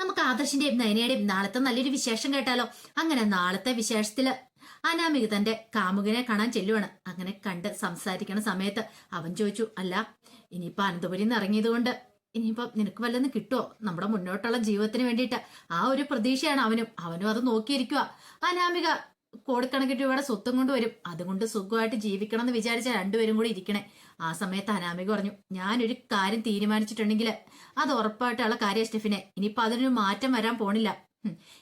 നമുക്ക് ആദർശിന്റെയും നയനയുടെയും നാളത്തെ നല്ലൊരു വിശേഷം കേട്ടാലോ? അങ്ങനെ നാളത്തെ വിശേഷത്തിൽ അനാമിക തന്റെ കാമുകനെ കാണാൻ ചെല്ലുവാണ്. അങ്ങനെ കണ്ട് സംസാരിക്കണ സമയത്ത് അവൻ ചോദിച്ചു അല്ല ഇനിയിപ്പോ അനന്തപുരിയിൽ നിന്ന് ഇറങ്ങിയത് കൊണ്ട് ഇനിയിപ്പോ നിനക്ക് വല്ലതും കിട്ടുമോ നമ്മുടെ മുന്നോട്ടുള്ള ജീവിതത്തിന് വേണ്ടിയിട്ട്. ആ ഒരു പ്രതീക്ഷയാണ് അവനും. അവനും അത് നോക്കിയിരിക്കുക അനാമിക കോടിക്കണക്കിന് രൂപയുടെ സ്വത്തും കൊണ്ട് വരും. അതുകൊണ്ട് സുഖമായിട്ട് ജീവിക്കണം എന്ന് വിചാരിച്ച രണ്ടുപേരും കൂടി ഇരിക്കണേ. ആ സമയത്ത് അനാമിക പറഞ്ഞു ഞാനൊരു കാര്യം തീരുമാനിച്ചിട്ടുണ്ടെങ്കിൽ അത് ഉറപ്പായിട്ടുള്ള കാര്യം സ്റ്റെഫിനെ. ഇനിയിപ്പൊ അതിനൊരു മാറ്റം വരാൻ പോണില്ല.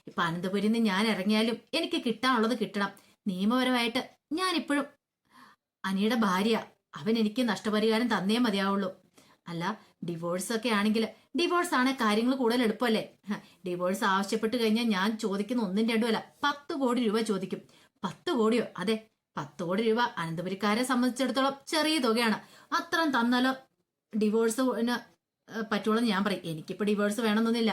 ഇപ്പൊ അനന്തപുരിയിൽ നിന്ന് ഞാൻ ഇറങ്ങിയാലും എനിക്ക് കിട്ടാനുള്ളത് കിട്ടണം. നിയമപരമായിട്ട് ഞാനിപ്പോഴും അനിയുടെ ഭാര്യ. അവൻ എനിക്ക് നഷ്ടപരിഹാരം തന്നേ മതിയാവുള്ളൂ. അല്ല ഡിവോഴ്സ് ഒക്കെ ആണെങ്കിൽ ഡിവോഴ്സ് ആണ് കാര്യങ്ങൾ കൂടുതൽ എളുപ്പമല്ലേ? ഡിവോഴ്സ് ആവശ്യപ്പെട്ട് കഴിഞ്ഞാൽ ഞാൻ ചോദിക്കുന്ന ഒന്നും രണ്ടും അല്ല പത്ത് കോടി രൂപ ചോദിക്കും. പത്ത് കോടിയോ? അതെ പത്ത് കോടി രൂപ അനന്തപുരിക്കാരെ സംബന്ധിച്ചിടത്തോളം ചെറിയ തുകയാണ്. അത്രയും തന്നാലോ ഡിവോഴ്സ് പറ്റുള്ളൂ ഞാൻ പറയും. എനിക്കിപ്പോ ഡിവോഴ്സ് വേണമെന്നൊന്നുമില്ല.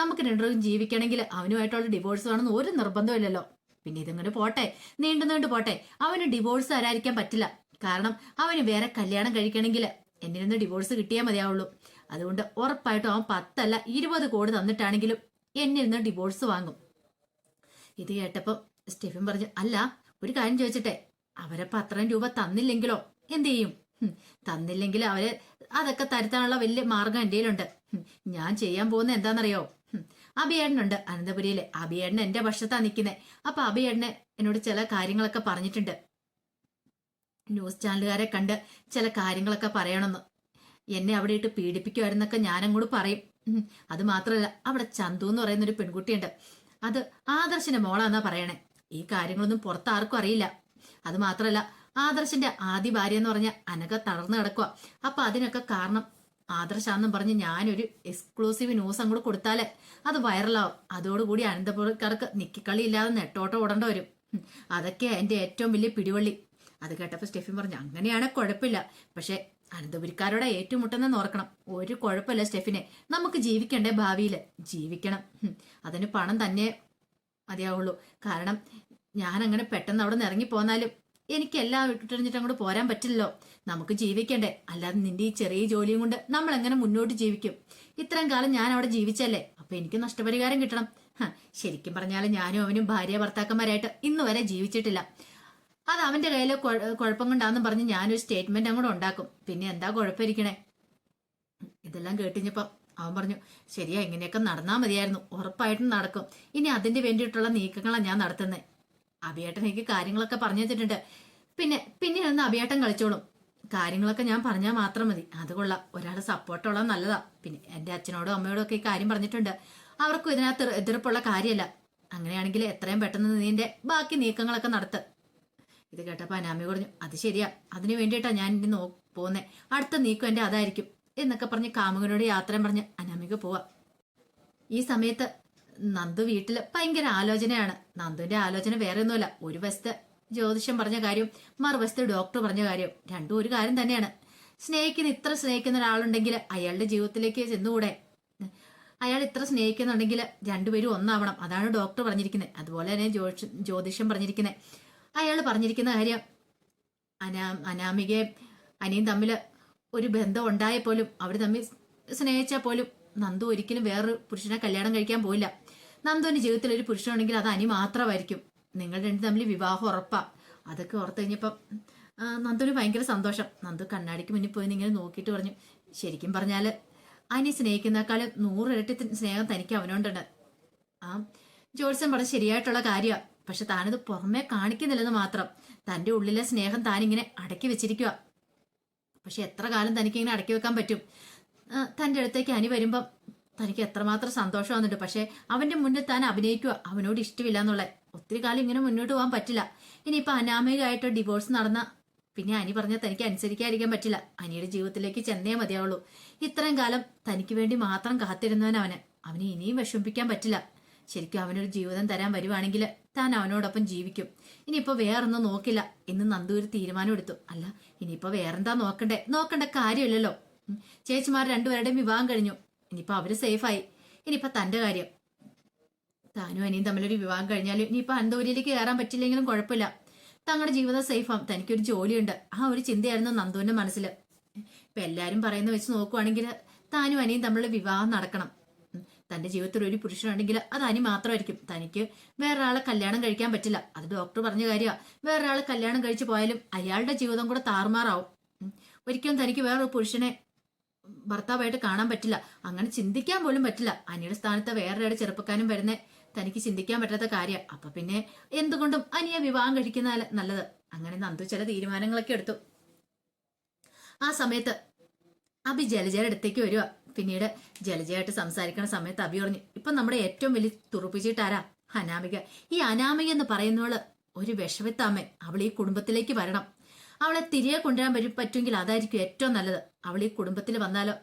നമുക്ക് രണ്ടുപേരും ജീവിക്കണമെങ്കിൽ അവനുമായിട്ടുള്ള ഡിവോഴ്സ് വേണമെന്ന് ഒരു നിർബന്ധമില്ലല്ലോ പിന്നെ ഇതിങ്ങനെ പോട്ടെ നീണ്ടു നീണ്ടു പോട്ടെ. അവന് ഡിവോഴ്സ് തരാതിരിക്കാൻ പറ്റില്ല. കാരണം അവന് വേറെ കല്യാണം കഴിക്കണമെങ്കിൽ എന്നിൽ നിന്ന് ഡിവോഴ്സ് കിട്ടിയാൽ മതിയാവുള്ളൂ. അതുകൊണ്ട് ഉറപ്പായിട്ടും അവൻ പത്തല്ല ഇരുപത് കോടി തന്നിട്ടാണെങ്കിലും എന്നിൽ നിന്ന് ഡിവോഴ്സ് വാങ്ങും. ഇത് കേട്ടപ്പോൾ സ്റ്റെഫൻ പറഞ്ഞു അല്ല ഒരു കാര്യം ചോദിച്ചിട്ടെ അവരപ്പം അത്രയും രൂപ തന്നില്ലെങ്കിലോ? എന്ത് ചെയ്യും? തന്നില്ലെങ്കിൽ അവർ അതൊക്കെ തരുത്താനുള്ള വലിയ മാർഗം കയ്യിലുണ്ട്. ഞാൻ ചെയ്യാൻ പോകുന്ന എന്താണെന്നറിയോ? അഭിയേടനുണ്ട് അനന്തപുരിയിലെ. അഭിയേടൻ എന്റെ പക്ഷത്താ നിൽക്കുന്നത് അപ്പൊ അഭിയേടനെ എന്നോട് ചില കാര്യങ്ങളൊക്കെ പറഞ്ഞിട്ടുണ്ട്. ന്യൂസ് ചാനലുകാരെ കണ്ട് ചില കാര്യങ്ങളൊക്കെ പറയണമെന്ന്. എന്നെ അവിടെ ഇട്ട് പീഡിപ്പിക്കുമായിരുന്നൊക്കെ ഞാനങ്ങോട്ട് പറയും. അത് മാത്രമല്ല അവിടെ ചന്തു എന്ന് പറയുന്ന ഒരു പെൺകുട്ടിയുണ്ട്. അത് ആദർശിന്റെ മോളാന്നാ പറയണേ. ഈ കാര്യങ്ങളൊന്നും പുറത്ത് ആർക്കും അറിയില്ല. അത് മാത്രമല്ല ആദർശന്റെ ആദ്യ ഭാര്യ എന്ന് പറഞ്ഞ അനക തളർന്നു കിടക്കുക അപ്പൊ അതിനൊക്കെ കാരണം ആദർശാന്നും പറഞ്ഞ് ഞാനൊരു എക്സ്ക്ലൂസീവ് ന്യൂസ് അങ്ങോട്ട് കൊടുത്താലേ അത് വൈറലാവും. അതോടുകൂടി അനന്തപുരക്കാർക്ക് നിക്കിക്കളി ഇല്ലാതെ നെട്ടോട്ടം ഓടേണ്ട വരും. ഉം, അതൊക്കെയാ എന്റെ ഏറ്റവും വലിയ പിടിവള്ളി. അത് കേട്ടപ്പോൾ സ്റ്റെഫിൻ പറഞ്ഞു അങ്ങനെയാണ് കുഴപ്പമില്ല പക്ഷേ അനന്തപുരിക്കാരോടെ ഏറ്റുമുട്ടെന്ന് ഓർക്കണം. ഒരു കുഴപ്പമില്ല സ്റ്റെഫിനെ. നമുക്ക് ജീവിക്കണ്ടേ ഭാവിയിൽ ജീവിക്കണം. അതിന് പണം തന്നെ മതിയാവുള്ളൂ. കാരണം ഞാൻ അങ്ങനെ പെട്ടെന്ന് അവിടെ നിന്ന് ഇറങ്ങി പോന്നാലും എനിക്ക് എല്ലാം വിട്ടിട്ടിഞ്ഞിട്ട് അങ്ങോട്ട് പോരാൻ പറ്റില്ലല്ലോ. നമുക്ക് ജീവിക്കണ്ടേ? അല്ലാതെ നിന്റെ ഈ ചെറിയ ജോലിയും കൊണ്ട് നമ്മൾ എങ്ങനെ മുന്നോട്ട് ജീവിക്കും? ഇത്രയും കാലം ഞാൻ അവിടെ ജീവിച്ചല്ലേ? അപ്പൊ എനിക്ക് നഷ്ടപരിഹാരം കിട്ടണം. ശരിക്കും പറഞ്ഞാൽ ഞാനും അവനും ഭാര്യ ഭർത്താക്കന്മാരായിട്ട് ഇന്ന് വരെ ജീവിച്ചിട്ടില്ല. അത് അവന്റെ കയ്യിലെ കുഴ- കുഴപ്പം കൊണ്ടാന്നും പറഞ്ഞ് ഞാനൊരു സ്റ്റേറ്റ്മെന്റ് അങ്ങോട്ട് ഉണ്ടാക്കും. പിന്നെ എന്താ കുഴപ്പമിരിക്കണേ ഇതെല്ലാം കേട്ടിഞ്ഞപ്പം അവൻ പറഞ്ഞു ശരിയാ ഇങ്ങനെയൊക്കെ നടന്നാ മതിയായിരുന്നു. ഉറപ്പായിട്ടും നടക്കും. ഇനി അതിന്റെ വേണ്ടിയിട്ടുള്ള നീക്കങ്ങളാണ് ഞാൻ നടത്തുന്നത് അഭിയേട്ടൻ എനിക്ക് കാര്യങ്ങളൊക്കെ പറഞ്ഞു വെച്ചിട്ടുണ്ട് പിന്നെ പിന്നെ ഒന്ന് അഭിയേട്ടൻ കളിച്ചോളും. കാര്യങ്ങളൊക്കെ ഞാൻ പറഞ്ഞാൽ മാത്രം മതി. അത് കൊള്ളാം. ഒരാളെ സപ്പോർട്ടുള്ള നല്ലതാ. പിന്നെ എന്റെ അച്ഛനോടും അമ്മയോടും ഒക്കെ ഈ കാര്യം പറഞ്ഞിട്ടുണ്ട്. അവർക്കും ഇതിനകത്ത് എതിർപ്പുള്ള കാര്യമല്ല അങ്ങനെയാണെങ്കിൽ എത്രയും പെട്ടെന്ന് നീന്റെ ബാക്കി നീക്കങ്ങളൊക്കെ നടത്ത്. ഇത് കേട്ടപ്പോൾ അനാമി പറഞ്ഞു അത് ശരിയാ. അതിനു വേണ്ടിയിട്ടാ ഞാൻ ഇനി നോ അടുത്ത നീക്കം എന്റെ അതായിരിക്കും. എന്നൊക്കെ പറഞ്ഞ് കാമുകനോട് യാത്ര പറഞ്ഞ് അനാമിക പോവാ. ഈ സമയത്ത് നന്ദു വീട്ടിൽ ഭയങ്കര ആലോചനയാണ്. നന്ദുവിന്റെ ആലോചന വേറെ ഒന്നുമല്ല ഒരു വശത്ത് ജ്യോതിഷം പറഞ്ഞ കാര്യം മറുവശത്ത് ഡോക്ടർ പറഞ്ഞ കാര്യം. രണ്ടും ഒരു കാര്യം തന്നെയാണ്. സ്നേഹിക്കുന്ന ഇത്ര സ്നേഹിക്കുന്ന ഒരാളുണ്ടെങ്കിൽ അയാളുടെ ജീവിതത്തിലേക്ക് ചെന്നുകൂടെ? അയാൾ ഇത്ര സ്നേഹിക്കുന്നുണ്ടെങ്കിൽ രണ്ടുപേരും ഒന്നാവണം. അതാണ് ഡോക്ടർ പറഞ്ഞിരിക്കുന്നത്. അതുപോലെ തന്നെ ജ്യോതിഷം പറഞ്ഞിരിക്കുന്നത്. അയാൾ പറഞ്ഞിരിക്കുന്ന കാര്യം അനാ അനാമികയും അനിയും തമ്മിൽ ഒരു ബന്ധം ഉണ്ടായ പോലും അവർ തമ്മിൽ സ്നേഹിച്ചാൽ പോലും നന്ദു ഒരിക്കലും വേറൊരു പുരുഷനെ കല്യാണം കഴിക്കാൻ പോയില്ല നന്ദുവിന് ജീവിതത്തിൽ ഒരു പുരുഷനുണ്ടെങ്കിൽ അത് അനി മാത്രമായിരിക്കും. നിങ്ങൾ രണ്ടും തമ്മിൽ വിവാഹം ഉറപ്പാ. അതൊക്കെ ഓർത്ത് കഴിഞ്ഞപ്പം നന്ദുവിന് ഭയങ്കര സന്തോഷം. നന്ദു കണ്ണാടിക്ക് മുന്നിൽ പോയി ഇങ്ങനെ നോക്കിയിട്ട് പറഞ്ഞു ശരിക്കും പറഞ്ഞാൽ അനി സ്നേഹിക്കുന്നേക്കാളും നൂറിരട്ടി സ്നേഹം തനിക്ക് അവനോണ്ടുണ്ട്. ആ ജോത്സ്യം പറഞ്ഞ ശരിയായിട്ടുള്ള കാര്യമാണ് പക്ഷെ താനത് പുറമേ കാണിക്കുന്നില്ലെന്ന് മാത്രം. തന്റെ ഉള്ളിലെ സ്നേഹം താനിങ്ങനെ അടക്കി വെച്ചിരിക്കുക പക്ഷെ എത്ര കാലം തനിക്ക് ഇങ്ങനെ അടക്കി വെക്കാൻ പറ്റും? തന്റെ അടുത്തേക്ക് അനി വരുമ്പം തനിക്ക് എത്രമാത്രം സന്തോഷം വന്നിട്ട്. പക്ഷെ അവന്റെ മുന്നിൽ താൻ അഭിനയിക്കുക അവനോട് ഇഷ്ടമില്ല എന്നുള്ള ഒത്തിരി കാലം ഇങ്ങനെ മുന്നോട്ട് പോകാൻ പറ്റില്ല. ഇനിയിപ്പോൾ അനാമികമായിട്ട് ഡിവോഴ്സ് നടന്ന പിന്നെ അനി പറഞ്ഞാൽ തനിക്ക് അനുസരിക്കാതിരിക്കാൻ പറ്റില്ല. അനിയുടെ ജീവിതത്തിലേക്ക് ചെന്നേ മതിയാവുള്ളൂ. ഇത്രയും കാലം തനിക്ക് വേണ്ടി മാത്രം കാത്തിരുന്നവൻ അവന് അവനെ ഇനിയും വിഷമിപ്പിക്കാൻ പറ്റില്ല. ശരിക്കും അവനൊരു ജീവിതം തരാൻ വരുവാണെങ്കിൽ താൻ അവനോടൊപ്പം ജീവിക്കും. ഇനിയിപ്പോ വേറൊന്നും നോക്കില്ല എന്ന് നന്ദു ഒരു തീരുമാനം എടുത്തു. അല്ല ഇനിയിപ്പോ വേറെന്താ നോക്കണ്ടേ? നോക്കണ്ട കാര്യമില്ലല്ലോ. ചേച്ചിമാർ രണ്ടുപേരുടെയും വിവാഹം കഴിഞ്ഞു. ഇനിയിപ്പോ അവർ സേഫായി. ഇനിയിപ്പോ തന്റെ കാര്യം. താനും അനിയും തമ്മിലൊരു വിവാഹം കഴിഞ്ഞാലും ഇനിയിപ്പോ അന്തൂരിയിലേക്ക് കയറാൻ പറ്റില്ലെങ്കിലും കുഴപ്പമില്ല. തങ്ങളുടെ ജീവിതം സേഫാം തനിക്കൊരു ജോലിയുണ്ട്. ആ ഒരു ചിന്തയായിരുന്നു നന്ദുവിന്റെ മനസ്സിൽ ഇപ്പൊ എല്ലാരും പറയുന്ന വെച്ച് നോക്കുവാണെങ്കിൽ താനും അനിയും തമ്മിലുള്ള വിവാഹം നടക്കണം. ഉം. തന്റെ ജീവിതത്തിൽ ഒരു പുരുഷനുണ്ടെങ്കിൽ അത് അനി മാത്രമായിരിക്കും. തനിക്ക് വേറൊരാളെ കല്യാണം കഴിക്കാൻ പറ്റില്ല. അത് ഡോക്ടർ പറഞ്ഞ കാര്യമാണ് വേറൊരാളെ കല്യാണം കഴിച്ചു പോയാലും അയാളുടെ ജീവിതം കൂടെ താറുമാറാവും. ഒരിക്കലും തനിക്ക് വേറൊരു പുരുഷനെ ഭർത്താവായിട്ട് കാണാൻ പറ്റില്ല. അങ്ങനെ ചിന്തിക്കാൻ പോലും പറ്റില്ല. അനിയുടെ സ്ഥാനത്ത് വേറൊരാളുടെ ചെറുപ്പക്കാരും വരുന്നേ തനിക്ക് ചിന്തിക്കാൻ പറ്റാത്ത കാര്യം. അപ്പൊ പിന്നെ എന്തുകൊണ്ടും അനിയെ വിവാഹം കഴിക്കുന്നതല്ല നല്ലത്. അങ്ങനെ നന്ദു ചില തീരുമാനങ്ങളൊക്കെ എടുത്തു. ആ സമയത്ത് അഭി ജലജയുടെ അടുത്തേക്ക് വരിക പിന്നീട് ജലജയായിട്ട് സംസാരിക്കുന്ന സമയത്ത് അഭി പറഞ്ഞു ഇപ്പൊ നമ്മുടെ ഏറ്റവും വലിയ തുറപ്പിച്ചിട്ടാരാ അനാമിക. ഈ അനാമിക എന്ന് പറയുന്നവൾ ഒരു വിഷമത്താമ്മ അവൾ ഈ കുടുംബത്തിലേക്ക് വരണം. അവളെ തിരികെ കൊണ്ടുവരാൻ പറ്റും പറ്റുമെങ്കിൽ അതായിരിക്കും ഏറ്റവും നല്ലത്. അവൾ ഈ കുടുംബത്തിൽ വന്നാലോ?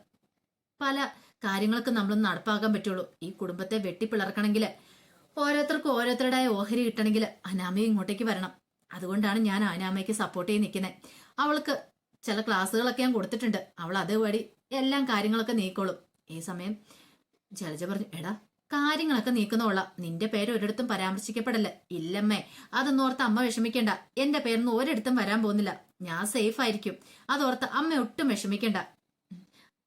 പല കാര്യങ്ങൾക്ക് നമ്മളൊന്ന് നടപ്പാക്കാൻ പറ്റുള്ളൂ. ഈ കുടുംബത്തെ വെട്ടിപ്പിളർക്കണമെങ്കിൽ ഓരോരുത്തർക്കും ഓരോരുത്തരുടേതായ ഓഹരി കിട്ടണമെങ്കിൽ അനാമയെ ഇങ്ങോട്ടേക്ക് വരണം. അതുകൊണ്ടാണ് ഞാൻ അനാമയ്ക്ക് സപ്പോർട്ട് ചെയ്ത് നിൽക്കുന്നത് അവൾക്ക് ചില ക്ലാസ്സുകളൊക്കെ ഞാൻ കൊടുത്തിട്ടുണ്ട്. അവൾ അതുവഴി എല്ലാം കാര്യങ്ങളൊക്കെ നീക്കോളും. ഈ സമയം ജലജ പറഞ്ഞു എടാ കാര്യങ്ങളൊക്കെ നീക്കുന്നോളാം. നിന്റെ പേര് ഒരിടത്തും പരാമർശിക്കപ്പെടല്ല? ഇല്ലമ്മേ അതൊന്നും ഓർത്ത് അമ്മ വിഷമിക്കണ്ട. എന്റെ പേരൊന്നും ഒരിടത്തും വരാൻ പോകുന്നില്ല. ഞാൻ സേഫ് ആയിരിക്കും. അതോർത്ത് അമ്മ ഒട്ടും വിഷമിക്കണ്ട.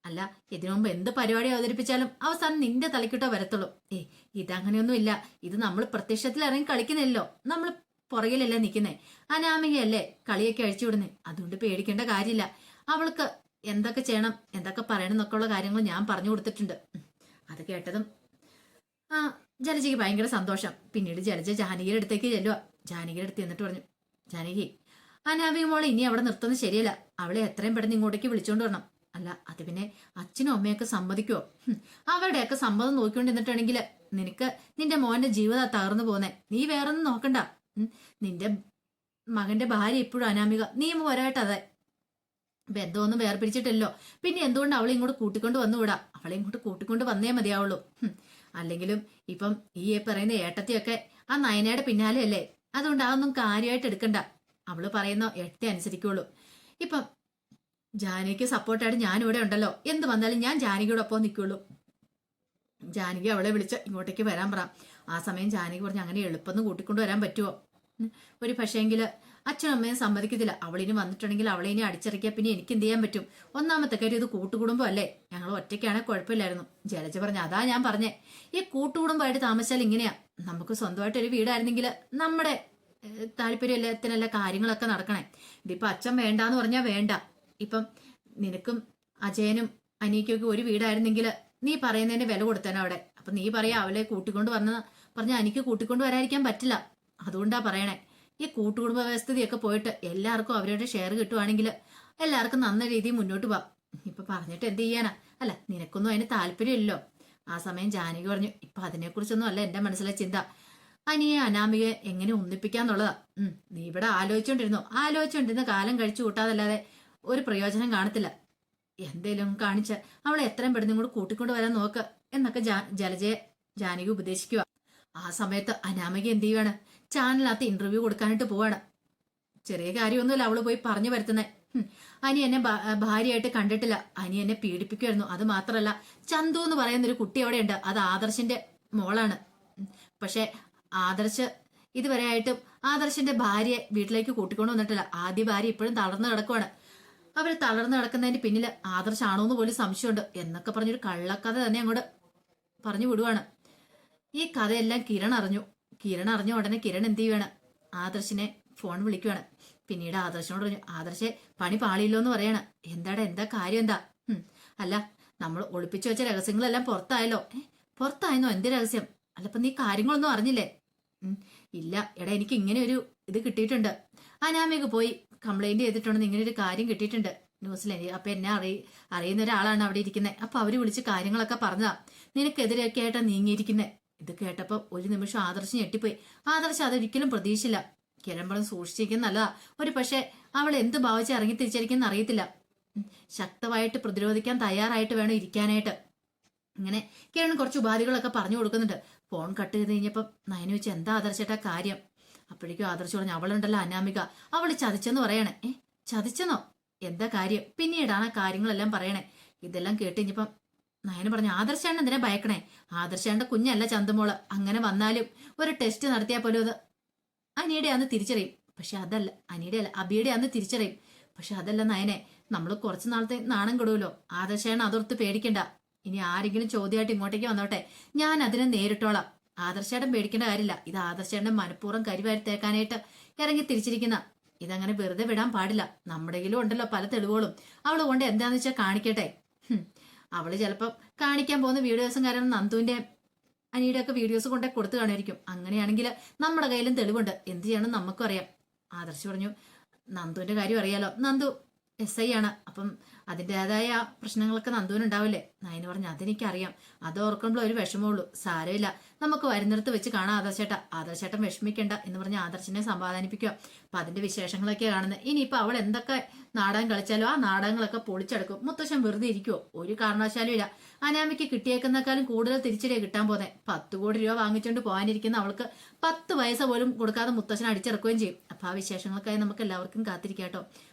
അല്ല ഇതിനു മുമ്പ് എന്ത് പരിപാടി അവതരിപ്പിച്ചാലും അവസാനം നിന്റെ തലക്കിട്ടോ വരത്തുള്ളൂ. ഏ ഇതങ്ങനെയൊന്നും ഇല്ല ഇത് നമ്മൾ പ്രത്യക്ഷത്തിൽ ഇറങ്ങി കളിക്കുന്നില്ലല്ലോ. നമ്മൾ പുറകിലല്ലേ നിൽക്കുന്നേ. അനാമികയല്ലേ കളിയൊക്കെ അഴിച്ചു വിടുന്നേ. അതുകൊണ്ട് പേടിക്കേണ്ട കാര്യമില്ല. അവൾക്ക് എന്തൊക്കെ ചെയ്യണം എന്തൊക്കെ പറയണം എന്നൊക്കെ ഉള്ള കാര്യങ്ങൾ ഞാൻ പറഞ്ഞു കൊടുത്തിട്ടുണ്ട്. അത് കേട്ടതും ആ ജലജയ്ക്ക് ഭയങ്കര സന്തോഷം. പിന്നീട് ജലജ ജാനകിയുടെ അടുത്തേക്ക് ചെല്ലുക ജാനകിയുടെ അടുത്ത് എന്നിട്ട് പറഞ്ഞു ജാനകി അനാമിക മോളെ ഇനി അവിടെ നിർത്തുന്നത് ശരിയല്ല. അവളെ എത്രയും പെട്ടെന്ന് ഇങ്ങോട്ടേക്ക് വിളിച്ചോണ്ട് വരണം. അല്ല അത് പിന്നെ അച്ഛനും അമ്മയൊക്കെ സമ്മതിക്കുമോ അവരുടെയൊക്കെ സമ്മതം നോക്കിക്കൊണ്ടിരുന്നിട്ടാണെങ്കിൽ നിനക്ക് നിന്റെ മോന്റെ ജീവിതം തകർന്നു പോന്നെ. നീ വേറൊന്നും നോക്കണ്ട. നിന്റെ മകന്റെ ഭാര്യ ഇപ്പോഴും അനാമിക. നീ പോരായിട്ട് അതെ. ബന്ധമൊന്നും വേർപിരിച്ചിട്ടല്ലോ പിന്നെ എന്തുകൊണ്ട് അവളെ ഇങ്ങോട്ട് കൂട്ടിക്കൊണ്ട് വന്നുകൂടാ അവളെ ഇങ്ങോട്ട് കൂട്ടിക്കൊണ്ട് വന്നേ മതിയാവുള്ളൂ. അല്ലെങ്കിലും ഇപ്പം ഈ പറയുന്ന ഏട്ടത്തിയൊക്കെ ആ നയനയുടെ പിന്നാലെയല്ലേ? അതുകൊണ്ട് അതൊന്നും കാര്യമായിട്ട് എടുക്കണ്ട. അവൾ പറയുന്ന ഏട്ടത്തെ അനുസരിക്കുള്ളൂ. ഇപ്പം ജാനകിക്ക് സപ്പോർട്ടായിട്ട് ഞാൻ ഇവിടെ ഉണ്ടല്ലോ. എന്ത് വന്നാലും ഞാൻ ജാനകിയോടൊപ്പം നിൽക്കുള്ളൂ ജാനകി അവളെ വിളിച്ച് ഇങ്ങോട്ടേക്ക് വരാൻ പറ. ആ സമയം ജാനകി പറഞ്ഞ് അങ്ങനെ എളുപ്പം കൂട്ടിക്കൊണ്ട് വരാൻ പറ്റുമോ. ഒരു പക്ഷേങ്കിൽ അച്ഛനും അമ്മയും സമ്മതിക്കത്തില്ല. അവളിനി വന്നിട്ടുണ്ടെങ്കിൽ അവളെ ഇനി അടിച്ചിറക്കിയാൽ പിന്നെ എനിക്ക് എന്ത് ചെയ്യാൻ പറ്റും? ഒന്നാമത്തെ കാര്യം ഇത് കൂട്ടുകുടുംബം അല്ലേ? ഞങ്ങൾ ഒറ്റയ്ക്കാണെങ്കിൽ കുഴപ്പമില്ലായിരുന്നു. ജലജ പറഞ്ഞു അതാ ഞാൻ പറഞ്ഞേ. ഈ കൂട്ടുകുടുംബമായിട്ട് താമസിച്ചാൽ ഇങ്ങനെയാ. നമുക്ക് സ്വന്തമായിട്ട് ഒരു വീടായിരുന്നെങ്കിൽ നമ്മുടെ താല്പര്യത്തിനല്ല കാര്യങ്ങളൊക്കെ നടക്കണേ. ഇതിപ്പോ അച്ഛൻ വേണ്ടാന്ന് പറഞ്ഞാൽ വേണ്ട. ഇപ്പം നിനക്കും അജയനും അനിയക്കൊക്കെ ഒരു വീടായിരുന്നെങ്കിൽ നീ പറയുന്നതിന് വില കൊടുത്തേനെ അവിടെ. അപ്പൊ നീ പറയാ അവളെ കൂട്ടിക്കൊണ്ട് വന്ന പറഞ്ഞ എനിക്ക് കൂട്ടിക്കൊണ്ട് വരാതിരിക്കാൻ പറ്റില്ല. അതുകൊണ്ടാ പറയണേ. ഈ കൂട്ടുകുടുംബ വ്യവസ്ഥതയൊക്കെ പോയിട്ട് എല്ലാവർക്കും അവരുടെ ഷെയർ കിട്ടുവാണെങ്കിൽ എല്ലാവർക്കും നല്ല രീതിയിൽ മുന്നോട്ട് പോവാം ഇപ്പൊ പറഞ്ഞിട്ട് എന്ത് ചെയ്യാനാ? അല്ല നിനക്കൊന്നും അതിന് താല്പര്യമില്ലല്ലോ. ആ സമയം ജാനകി പറഞ്ഞു ഇപ്പൊ അതിനെക്കുറിച്ചൊന്നും അല്ല എന്റെ മനസ്സിലെ ചിന്ത. അനിയെ അനാമികയെ എങ്ങനെ ഒന്നിപ്പിക്കാന്നുള്ളതാ. ഉം നീ ഇവിടെ ആലോചിച്ചോണ്ടിരുന്നു? ആലോചിച്ചോണ്ടിരുന്ന കാലം കഴിച്ചു കൂട്ടാതല്ലാതെ ഒരു പ്രയോജനം കാണത്തില്ല. എന്തേലും കാണിച്ച് അവളെ എത്രയും പെടുന്ന കൂടെ കൂട്ടിക്കൊണ്ട് വരാൻ നോക്ക് എന്നൊക്കെ ജലജയെ ജാനകി ഉപദേശിക്കുക ആ സമയത്ത് അനാമിക എന്ത് ചെയ്യുവാണ്? ചാനലിനകത്ത് ഇന്റർവ്യൂ കൊടുക്കാനായിട്ട് പോവാണ് ചെറിയ കാര്യമൊന്നുമില്ല അവൾ പോയി പറഞ്ഞു വരുത്തുന്നേ. അനി എന്നെ ഭാര്യയായിട്ട് കണ്ടിട്ടില്ല. അനി എന്നെ പീഡിപ്പിക്കുമായിരുന്നു അത് മാത്രല്ല ചന്തു എന്ന് പറയുന്ന ഒരു കുട്ടി അവിടെ ഉണ്ട് അത് ആദർശിന്റെ മോളാണ്. പക്ഷെ ആദർശ് ഇതുവരെ ആയിട്ടും ആദർശിന്റെ ഭാര്യയെ വീട്ടിലേക്ക് കൂട്ടിക്കൊണ്ടു വന്നിട്ടില്ല. ആദ്യ ഭാര്യ ഇപ്പോഴും തളർന്നു കിടക്കുവാണ്. അവർ തളർന്നു കിടക്കുന്നതിന് പിന്നിൽ ആദർശാണോ എന്ന് പോലും സംശയമുണ്ട്. എന്നൊക്കെ പറഞ്ഞൊരു കള്ളക്കഥ തന്നെ അങ്ങോട്ട് പറഞ്ഞു വിടുവാണ്. ഈ കഥയെല്ലാം കിരൺ അറിഞ്ഞു. കിരൺ അറിഞ്ഞ ഉടനെ കിരൺ എന്ത് ചെയ്യുവാണ്? ആദർശിനെ ഫോൺ വിളിക്കുവാണ്. പിന്നീട് ആദർശനോട് പറഞ്ഞു ആദർശെ പണി പാളിയില്ലോ എന്ന് പറയാണ്. എന്താടാ എന്താ കാര്യം എന്താ? അല്ല നമ്മൾ ഒളിപ്പിച്ചു വെച്ച രഹസ്യങ്ങളെല്ലാം പുറത്തായല്ലോ. പുറത്തായെന്നോ? എന്ത് രഹസ്യം? അല്ല ഇപ്പൊ നീ കാര്യങ്ങളൊന്നും അറിഞ്ഞില്ലേ? ഇല്ല എടാ എനിക്ക് ഇങ്ങനെ ഒരു ഇത് കിട്ടിയിട്ടുണ്ട്. അനാമിക പോയി കംപ്ലൈന്റ് ചെയ്തിട്ടുണ്ടെന്ന് ഇങ്ങനെ ഒരു കാര്യം കിട്ടിയിട്ടുണ്ട്. ന്യൂസിൽ അപ്പൊ എന്നെ അറിയ അറിയുന്ന ഒരാളാണ് അവിടെ ഇരിക്കുന്നത് അപ്പൊ അവർ വിളിച്ച് കാര്യങ്ങളൊക്കെ പറഞ്ഞതാ. നിനക്കെതിരെയൊക്കെ ആയിട്ടാ നീങ്ങിയിരിക്കുന്നത് ഇത് കേട്ടപ്പോ ഒരു നിമിഷം ആദർശം ഞെട്ടിപ്പോയി. ആദർശം അതൊരിക്കലും പ്രതീക്ഷയില്ല കിരമ്പളം സൂക്ഷിച്ചിരിക്കുന്ന നല്ലതാ. ഒരു പക്ഷേ അവൾ എന്ത് ഭാവിച്ച് ഇറങ്ങി തിരിച്ചിരിക്കുന്ന അറിയത്തില്ല. ശക്തമായിട്ട് പ്രതിരോധിക്കാൻ തയ്യാറായിട്ട് വേണം ഇരിക്കാനായിട്ട്. ഇങ്ങനെ കിരൺ കുറച്ച് ഉപാധികളൊക്കെ പറഞ്ഞു കൊടുക്കുന്നുണ്ട്. ഫോൺ കട്ട് ചെയ്ത് കഴിഞ്ഞപ്പം നയന വെച്ച് എന്താ ആദർശേട്ടാ കാര്യം? അപ്പോഴേക്കും ആദർശ് പറഞ്ഞു അവളുണ്ടല്ലോ അനാമിക. അവൾ ചതിച്ചെന്ന് പറയണേ. ഏ ചതിച്ചെന്നോ? എന്താ കാര്യം? പിന്നീടാണ് കാര്യങ്ങളെല്ലാം പറയണേ. ഇതെല്ലാം കേട്ട് കഴിഞ്ഞപ്പം നയന പറഞ്ഞു ആദർശാണ് എന്തിനാ ഭയക്കണേ. ആദർശാണ്ട് കുഞ്ഞല്ല ചന്തമോൾ. അങ്ങനെ വന്നാലും ഒരു ടെസ്റ്റ് നടത്തിയാൽ പോലും അത് അനിയുടെ അന്ന് തിരിച്ചറിയും. പക്ഷെ അതല്ല അനിയുടെ അല്ല അബിയുടെ അന്ന് തിരിച്ചറിയും. പക്ഷെ അതല്ല നയനെ നമ്മൾ കുറച്ച് നാളത്തെ നാണം കെടുമല്ലോ ആദർശാണ് അതോർത്ത് പേടിക്കണ്ട. ഇനി ആരെങ്കിലും ചോദ്യമായിട്ട് ഇങ്ങോട്ടേക്ക് വന്നോട്ടെ. ഞാൻ അതിനെ നേരിട്ടോളാം. ആദർശേട്ടൻ പേടിക്കേണ്ട കാര്യമില്ല. ഇത് ആദർശേട്ടൻ മനഃപൂർവം കരിവാരിത്തേക്കാനായിട്ട് ഇറങ്ങി തിരിച്ചിരിക്കുന്ന. ഇതങ്ങനെ വെറുതെ വിടാൻ പാടില്ല. നമ്മുടെ കയ്യിലും ഉണ്ടല്ലോ പല തെളിവുകളും. അവൾ കൊണ്ട് എന്താന്ന് വെച്ചാൽ കാണിക്കട്ടെ. അവൾ ചിലപ്പം കാണിക്കാൻ പോകുന്ന വീഡിയോസും കാരണം നന്ദുവിന്റെ അനിയുടെ ഒക്കെ വീഡിയോസ് കൊണ്ടേ കൊടുത്തു കാണുമായിരിക്കും. അങ്ങനെയാണെങ്കിൽ നമ്മുടെ കയ്യിലും തെളിവുണ്ട്. എന്ത് ചെയ്യണം നമുക്കും അറിയാം. ആദർശ് പറഞ്ഞു നന്ദുവിന്റെ കാര്യം അറിയാലോ. നന്ദു എസ് ഐ ആണ്. അപ്പം അതിന്റെതായ പ്രശ്നങ്ങളൊക്കെ നന്ദുവിനുണ്ടാവില്ലേ? നയന് പറഞ്ഞു അതെനിക്കറിയാം. അത് ഓർക്കുമ്പോൾ ഒരു വിഷമമുള്ളൂ. സാരമില്ല. നമുക്ക് വരുന്നിടത്ത് വെച്ച് കാണാം ആദർശേട്ട. ആദർശേട്ടൻ വിഷമിക്കണ്ട എന്ന് പറഞ്ഞ് ആദർശനെ സമാധാനിപ്പിക്കുക. അപ്പൊ അതിന്റെ വിശേഷങ്ങളൊക്കെ കാണുന്നത്. ഇനിയിപ്പോ അവൾ എന്തൊക്കെ നാടകം കളിച്ചാലോ ആ നാടകങ്ങളൊക്കെ പൊളിച്ചെടുക്കും. മുത്തശ്ശൻ വെറുതെ ഇരിക്കുവോ? ഒരു കാരണവശാലും ഇല്ല. അനാമിക്ക് കിട്ടിയേക്കുന്നേക്കാളും കൂടുതൽ തിരിച്ചടിയെ കിട്ടാൻ പോന്നെ. പത്ത് കോടി രൂപ വാങ്ങിച്ചുകൊണ്ട് പോകാനിരിക്കുന്ന അവൾക്ക് പത്ത് പൈസ പോലും കൊടുക്കാതെ മുത്തശ്ശൻ അടിച്ചിറക്കുകയും ചെയ്യും. അപ്പൊ ആ വിശേഷങ്ങൾക്കായി നമുക്ക് എല്ലാവർക്കും കാത്തിരിക്കാട്ടോ.